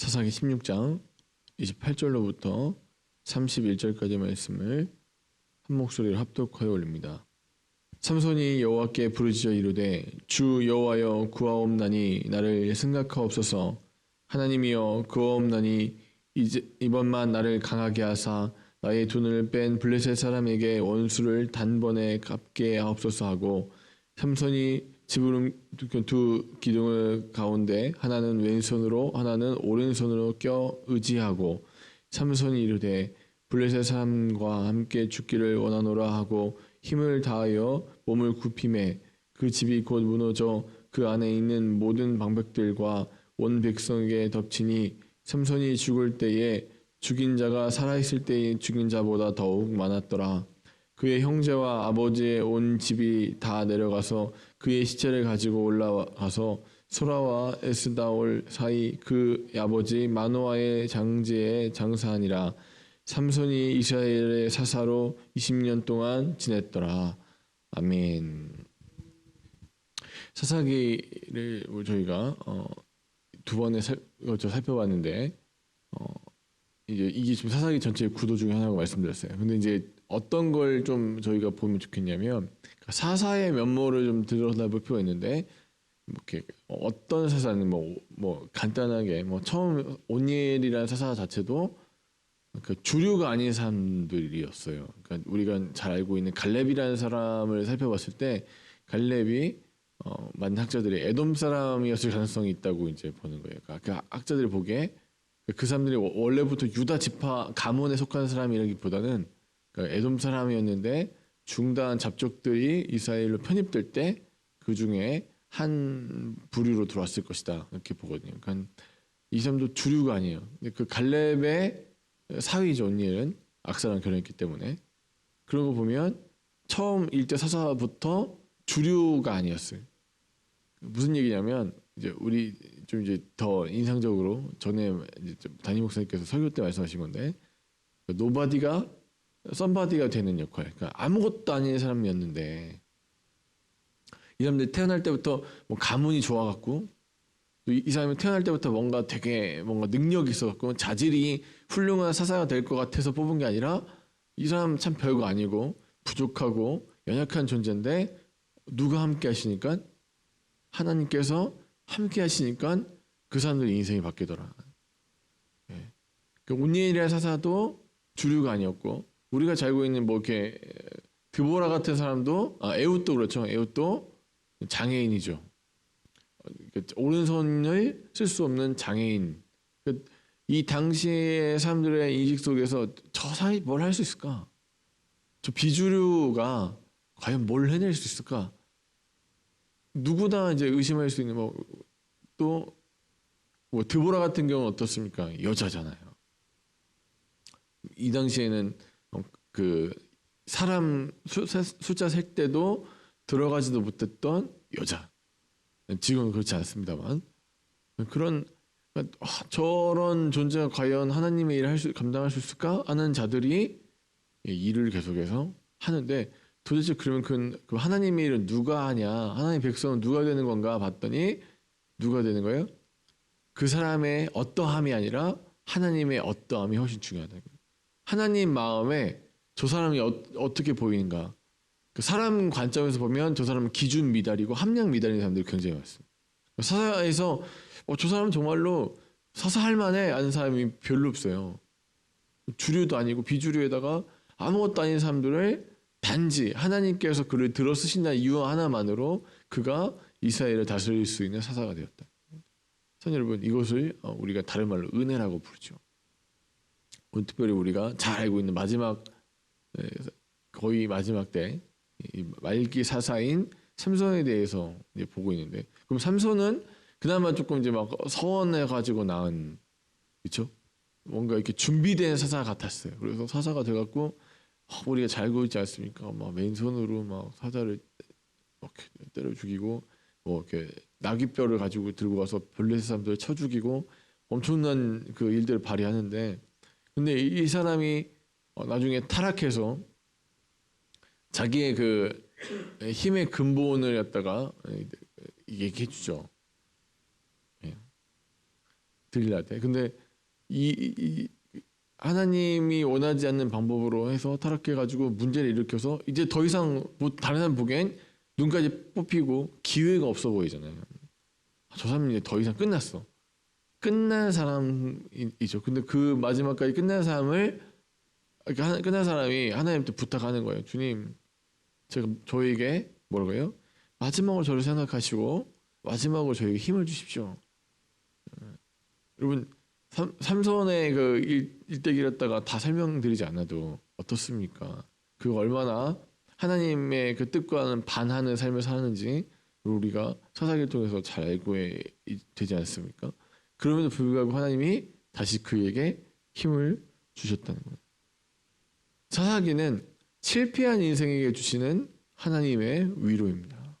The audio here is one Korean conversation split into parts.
사사기 16장 28절로부터 31절까지 말씀을 한 목소리로 합독하여 올립니다. 삼손이 여호와께 부르짖어 이르되 주 여호와여 구하옵나니 나를 생각하옵소서 하나님이여 구하옵나니 이제 이번만 나를 강하게 하사 나의 돈을 뺀 블레셋 사람에게 원수를 단번에 갚게 하옵소서 하고 삼손이 지부름 두 기둥을 가운데 하나는 왼손으로 하나는 오른손으로 껴 의지하고 삼손이 이르되 블레셋 사람과 함께 죽기를 원하노라 하고 힘을 다하여 몸을 굽힘에 그 집이 곧 무너져 그 안에 있는 모든 방백들과 온 백성에게 덮치니 삼손이 죽을 때에 죽인 자가 살아있을 때의 죽인 자보다 더욱 많았더라. 그의 형제와 아버지의 온 집이 다 내려가서 그의 시체를 가지고 올라가서 소라와 에스다올 사이 그 아버지 마노아의 장지에 장사하니라. 삼손이 이스라엘의 사사로 20년 동안 지냈더라. 아멘. 사사기를 저희가 어, 두 번에 살, 저 살펴봤는데 어, 이제 이게 지금 사사기 전체의 구도 중에 하나라고 말씀드렸어요. 근데 이제 어떤 걸 좀 저희가 보면 좋겠냐면 사사의 면모를 좀 들여다볼 필요가 있는데 뭐 이렇게 어떤 사사는 뭐, 뭐 간단하게 뭐 처음 오니엘이라는 사사 자체도 그 주류가 아닌 사람들이었어요. 그러니까 우리가 잘 알고 있는 갈렙이라는 사람을 살펴봤을 때 갈렙이 어, 많은 학자들이 에돔 사람이었을 가능성이 있다고 이제 보는 거예요. 그러니까 그 학자들이 보기에 그 사람들이 원래부터 유다 지파 가문에 속한 사람이라기보다는 그러니까 에돔 사람이었는데 중단 잡족들이 이스라엘로 편입될 때 그 중에 한 부류로 들어왔을 것이다 이렇게 보거든요. 그러니까 이 사람도 주류가 아니에요. 근데 그 갈렙의 사위죠 언니는 악사랑 결혼했기 때문에 그런 거 보면 처음 일대 사사부터 주류가 아니었어요. 무슨 얘기냐면 이제 우리 좀 이제 더 인상적으로 전에 이제 좀 담임 목사님께서 설교 때 말씀하신 건데 노바디가 썸바디가 되는 역할. 그러니까 아무것도 아닌 사람이었는데 이 사람들 태어날 때부터 뭐 가문이 좋아갖고 또이 사람이 태어날 때부터 뭔가 되게 뭔가 능력이 있어갖고 자질이 훌륭한 사사가 될 것 같아서 뽑은 게 아니라 이 사람 참 별거 아니고 부족하고 연약한 존재인데 누가 함께 하시니까 하나님께서 함께 하시니까 그 사람들의 인생이 바뀌더라. 예. 그 온니엘이라는 사사도 주류가 아니었고 우리가 잘 알고 있는 뭐 이렇게 드보라 같은 사람도 아, 에웃도 그렇죠. 에웃도 장애인이죠. 오른손을 쓸 수 없는 장애인. 이 당시의 사람들의 인식 속에서 저 사이 뭘 할 수 있을까? 저 비주류가 과연 뭘 해낼 수 있을까? 누구나 이제 의심할 수 있는 뭐 또뭐 뭐 드보라 같은 경우는 어떻습니까? 여자잖아요. 이 당시에는 그 사람 숫자 셀 때도 들어가지도 못했던 여자. 지금은 그렇지 않습니다만 그런 아, 저런 존재가 과연 하나님의 일을 할 수, 감당할 수 있을까 하는 자들이 일을 계속해서 하는데 도대체 그러면 그, 그 하나님의 일은 누가 하냐 하나님의 백성은 누가 되는 건가 봤더니 누가 되는 거예요? 그 사람의 어떠함이 아니라 하나님의 어떠함이 훨씬 중요하다. 하나님 마음에 저 사람이 어, 떻게 보이는가 그 사람 관점에서 보면 저 사람은 기준 미달이고 함량 미달인 사람들이 굉장히 많습니다. 사사에서 어, 저 사람은 정말로 사사할 만해 아는 사람이 별로 없어요. 주류도 아니고 비주류에다가 아무것도 아닌 사람들을 단지 하나님께서 그를 들어 쓰신다는 이유 하나만으로 그가 이스라엘을 다스릴 수 있는 사사가 되었다. 선 여러분 이것을 어, 우리가 다른 말로 은혜라고 부르죠. 특별히 우리가 잘 알고 있는 마지막 거의 마지막 때 말기 사사인 삼손에 대해서 이제 보고 있는데 그럼 삼손은 그나마 조금 이제 막 서원해 가지고 낳은 그렇죠? 뭔가 이렇게 준비된 사사 같았어요. 그래서 사사가 돼갖고 어, 우리가 잘 알고 있지 않습니까? 막 맨손으로 막 사자를 이렇게 때려 죽이고 뭐 이렇게 나귀뼈를 가지고 들고 가서 별레 사람들 쳐 죽이고 엄청난 그 일들을 발휘하는데 근데 이 사람이 어, 나중에 타락해서 자기의 그 힘의 근본을 갖다가 얘기해 주죠. 예. 돼. 근데 이, 이- 이 하나님이 원하지 않는 방법으로 해서 타락해 가지고 문제를 일으켜서 이제 더 이상 뭐 다른 사람 보기엔 눈까지 뽑히고 기회가 없어 보이잖아요. 아, 저 사람이 이제 더 이상 끝났어. 끝난 사람이죠. 근데 그 마지막까지 끝난 사람을 그러니까 끝난 사람이 하나님한테 부탁하는 거예요. 주님, 제가 저에게 뭐라고요? 마지막으로 저를 생각하시고 마지막으로 저에게 힘을 주십시오. 어, 여러분 삼, 삼손의 그 일, 일대기였다가 다 설명드리지 않아도 어떻습니까? 그 얼마나 하나님의 그 뜻과는 반하는 삶을 사는지 우리가 사사기를 통해서 잘 알고 해- 되지 않습니까? 그럼에도 불구하고 하나님이 다시 그에게 힘을 주셨다는 거예요. 사사기는 실패한 인생에게 주시는 하나님의 위로입니다.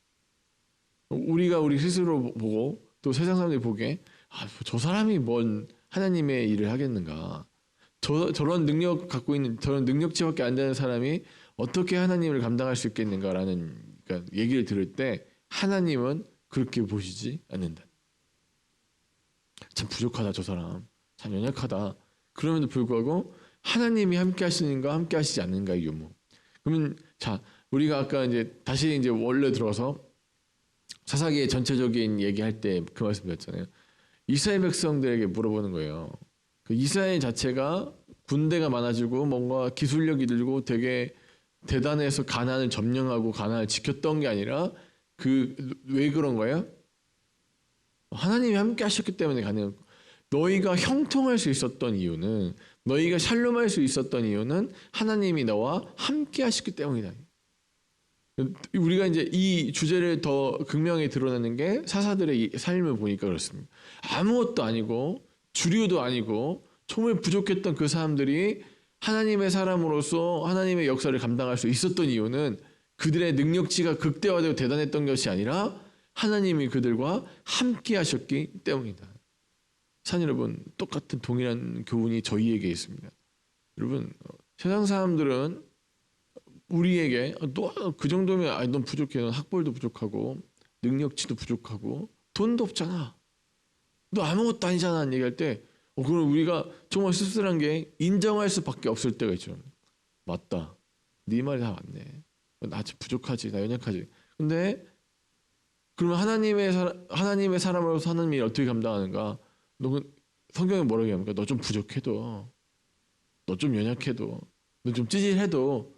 우리가 우리 스스로 보고 또 세상 사람들이 보기에 아, 저 사람이 뭔 하나님의 일을 하겠는가? 저 저런 능력 갖고 있는 저런 능력치밖에 안 되는 사람이 어떻게 하나님을 감당할 수 있겠는가라는 그러니까 얘기를 들을 때 하나님은 그렇게 보시지 않는다. 참 부족하다 저 사람, 참 연약하다. 그럼에도 불구하고 하나님이 함께 하시는가 함께 하시지 않는가의 유무. 그러면 자 우리가 아까 이제 다시 이제 원래 들어서 사사기의 전체적인 얘기할 때 그 말씀드렸잖아요. 이스라엘 백성들에게 물어보는 거예요. 그 이스라엘 자체가 군대가 많아지고 뭔가 기술력이 늘고 되게 대단해서 가난을 점령하고 가난을 지켰던 게 아니라 그 왜 그런 거예요? 하나님이 함께 하셨기 때문에 가능. 너희가 형통할 수 있었던 이유는 너희가 샬롬할 수 있었던 이유는 하나님이 너와 함께 하셨기 때문이다. 우리가 이제 이 주제를 더 극명히 드러내는 게 사사들의 이 삶을 보니까 그렇습니다. 아무것도 아니고 주류도 아니고 정말 부족했던 그 사람들이 하나님의 사람으로서 하나님의 역사를 감당할 수 있었던 이유는 그들의 능력치가 극대화되고 대단했던 것이 아니라 하나님이 그들과 함께 하셨기 때문이다. 산 여러분 똑같은 동일한 교훈이 저희에게 있습니다. 여러분 어, 세상 사람들은 우리에게 너그 정도면 아니 넌 부족해. 넌 학벌도 부족하고 능력치도 부족하고 돈도 없잖아. 너 아무것도 아니잖아. 얘기할 때 어, 그럼 우리가 정말 씁쓸한 게 인정할 수밖에 없을 때가 있죠. 맞다. 네 말이 다 맞네. 나 아직 부족하지. 나 연약하지. 근데 그러면 하나님의 사 하나님의 사람으로서 하나님이 어떻게 감당하는가? 너 성경에 뭐라고 합니까? 너 좀 부족해도, 너 좀 연약해도, 너 좀 찌질해도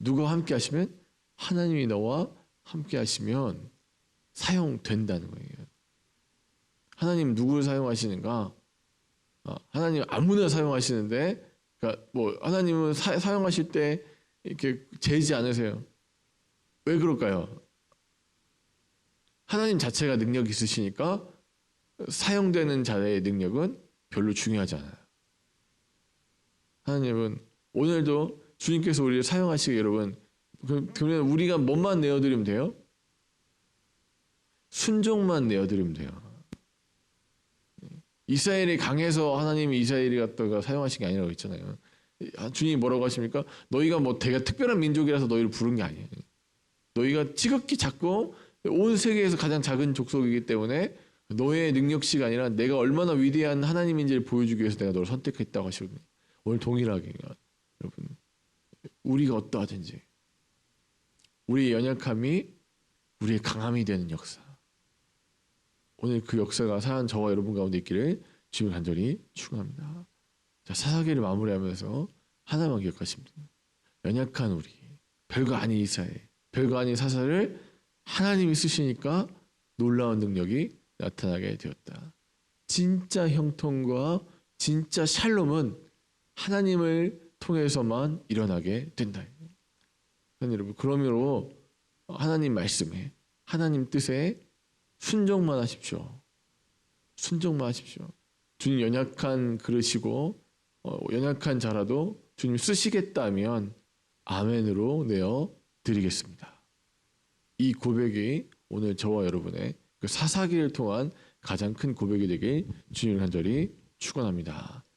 누가 함께 하시면 하나님이 너와 함께 하시면 사용된다는 거예요. 하나님 누구를 사용하시는가? 아, 하나님 아무나 사용하시는데, 그러니까 뭐 하나님은 사, 사용하실 때 이렇게 재지 않으세요. 왜 그럴까요? 하나님 자체가 능력 있으시니까 사용되는 자의 능력은 별로 중요하지 않아요. 하나님은 오늘도 주님께서 우리를 사용하시게 여러분 그- 그러면 우리가 뭐만 내어드리면 돼요? 순종만 내어드리면 돼요. 이스라엘이 강해서 하나님이 이스라엘이 갖다가 사용하신 게 아니라고 했잖아요. 아, 주님이 뭐라고 하십니까? 너희가 뭐 되게 특별한 민족이라서 너희를 부른 게 아니에요. 너희가 지극히 작고 온 세계에서 가장 작은 족속이기 때문에 너의 능력치가 아니라 내가 얼마나 위대한 하나님인지를 보여주기 위해서 내가 너를 선택했다고 하시거든요. 오늘 동일하게 여러분 우리가 어떠하든지 우리의 연약함이 우리의 강함이 되는 역사. 오늘 그 역사가 사한 저와 여러분 가운데 있기를 주님 간절히 축원합니다. 자 사사기를 마무리하면서 하나만 기억하시면 됩니다. 연약한 우리, 별거 아닌 이스라엘, 별거 아닌 사사를 하나님이 쓰시니까 놀라운 능력이 나타나게 되었다. 진짜 형통과 진짜 샬롬은 하나님을 통해서만 일어나게 된다. 여러분, 그러므로 하나님 말씀에 하나님 뜻에 순종만 하십시오. 순종만 하십시오. 주님 연약한 그릇이고 어, 연약한 자라도 주님 쓰시겠다면 아멘으로 내어 드리겠습니다. 이 고백이 오늘 저와 여러분의 그 사사기를 통한 가장 큰 고백이 되길 주님을 간절히 축원합니다.